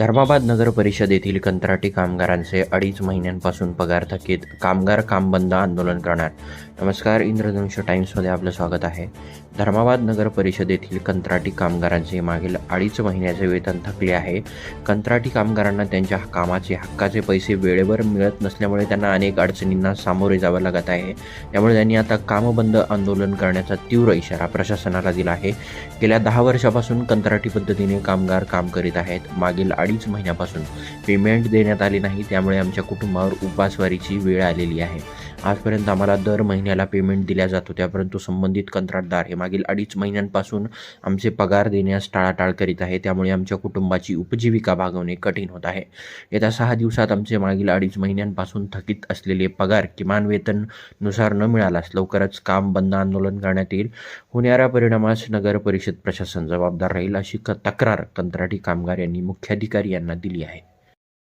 धर्माबाद नगर परिषदेतील कंत्राटी कामगारांचे अडीच महिन्यांपासून पगार थकीत कामगार काम बंद आंदोलन करणार नमस्कार इंद्रधनुष्य टाईम्समध्ये आपलं स्वागत आहे. धर्माबाद नगर परिषदेतील कंत्राटी कामगारांचे मागील अडीच महिन्याचे वेतन थकले आहे. कंत्राटी कामगारांना त्यांच्या कामाचे हक्काचे पैसे वेळेवर मिळत नसल्यामुळे त्यांना अनेक अडचणींना सामोरे जावं लागत आहे. त्यामुळे त्यांनी आता कामबंद आंदोलन करण्याचा तीव्र इशारा प्रशासनाला दिला आहे. गेल्या दहा वर्षापासून कंत्राटी पद्धतीने कामगार काम करीत आहेत. मागील अडीच महिन्यापासून पेमेंट देण्यात आले नाही त्यामुळे आमच्या कुटुंबावर उपासवारीची वेळ आलेली आहे. आजपर्यंत आम्हाला दर महिन्याला पेमेंट दिल्या जात होत्या परंतु संबंधित कंत्राटदार हे मागील अडीच महिन्यांपासून आमचे पगार देण्यास टाळाटाळ करीत आहे. त्यामुळे आमच्या कुटुंबाची उपजीविका भागवणे कठीण होत आहे. येत्या सहा दिवसात आमचे मागील अडीच महिन्यांपासून थकीत असलेले पगार किमान वेतननुसार न मिळाल्यास लवकरच काम बंद आंदोलन करण्यात येईल. होणाऱ्या परिणामास नगर परिषद प्रशासन जबाबदार राहील अशी क- तक्रार कंत्राटी कामगार यांनी मुख्याधिकारी यांना दिली आहे.